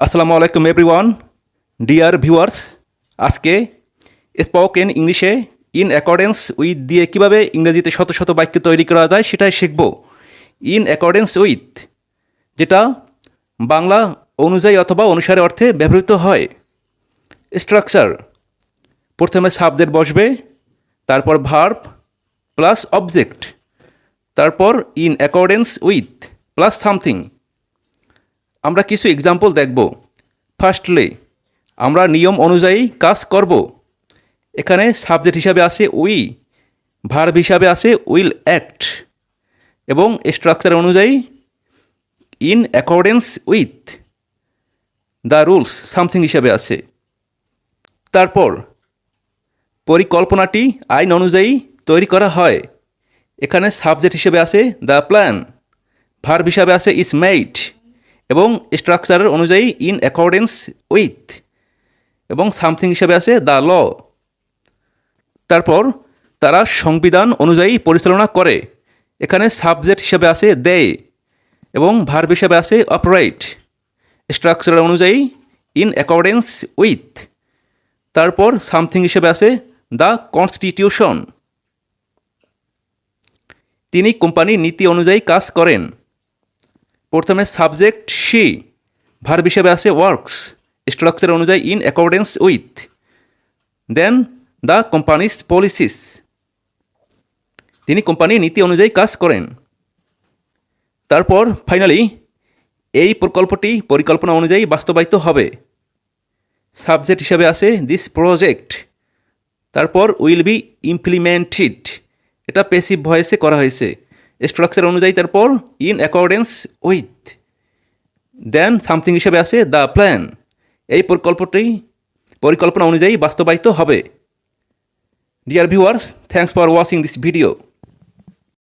আসসালামু আলাইকুম everyone dear viewers আজকে স্পোকেন ইংলিশে ইন অ্যাকর্ডেন্স উইথ দিয়ে কীভাবে ইংরেজিতে শত শত বাক্য তৈরি করা যায় সেটাই শিখব। ইন অ্যাকর্ডেন্স উইথ যেটা বাংলা অনুযায়ী অথবা অনুসারে অর্থে ব্যবহৃত হয়। স্ট্রাকচার প্রথমে সাবজেক্ট বসবে, তারপর ভার্ব প্লাস অবজেক্ট তারপর in accordance with plus something আমরা কিছু এক্সাম্পল দেখব। ফার্স্টলি আমরা নিয়ম অনুযায়ী কাজ করব। এখানে সাবজেক্ট হিসাবে আছে উই ভার্ব হিসাবে আছে উইল অ্যাক্ট এবং স্ট্রাকচার অনুযায়ী in accordance with the rules something হিসাবে আছে তারপর, পরিকল্পনাটি আইন অনুযায়ী তৈরি করা হয়। এখানে সাবজেক্ট হিসেবে আছে দ্য প্ল্যান ভার্ব হিসাবে আছে ইজ মেড এবং স্ট্রাকচারের অনুযায়ী ইন অ্যাকর্ডেন্স উইথ এবং সামথিং হিসাবে আছে দ্য ল তারপর তারা সংবিধান অনুযায়ী পরিচালনা করে। এখানে সাবজেক্ট হিসাবে আছে দে এবং ভার্ব হিসাবে আছে অপরাইট স্ট্রাকচার অনুযায়ী ইন অ্যাকর্ডেন্স উইথ তারপর সামথিং হিসেবে আছে দ্য কনস্টিটিউশন তিনি কোম্পানির নীতি অনুযায়ী কাজ করেন। প্রথমে সাবজেক্ট শি ভার্ব হিসেবে আছে ওয়ার্কস স্ট্রাকচার অনুযায়ী in accordance with then the companies policies তিনি কোম্পানির নীতি অনুযায়ী কাজ করেন। তারপর ফাইনালি এই প্রকল্পটি পরিকল্পনা অনুযায়ী বাস্তবায়িত হবে। সাবজেক্ট হিসাবে আছে দিস প্রজেক্ট তারপর উইল বি ইমপ্লিমেন্টেড এটা পেসিভ ভয়েসে করা হয়েছে। স্ট্রাকচার অনুযায়ী তারপর in accordance with then something হিসেবে আছে দ্য প্ল্যান এই প্রকল্পটি পরিকল্পনা অনুযায়ী বাস্তবায়িত হবে। Dear viewers thanks for watching this video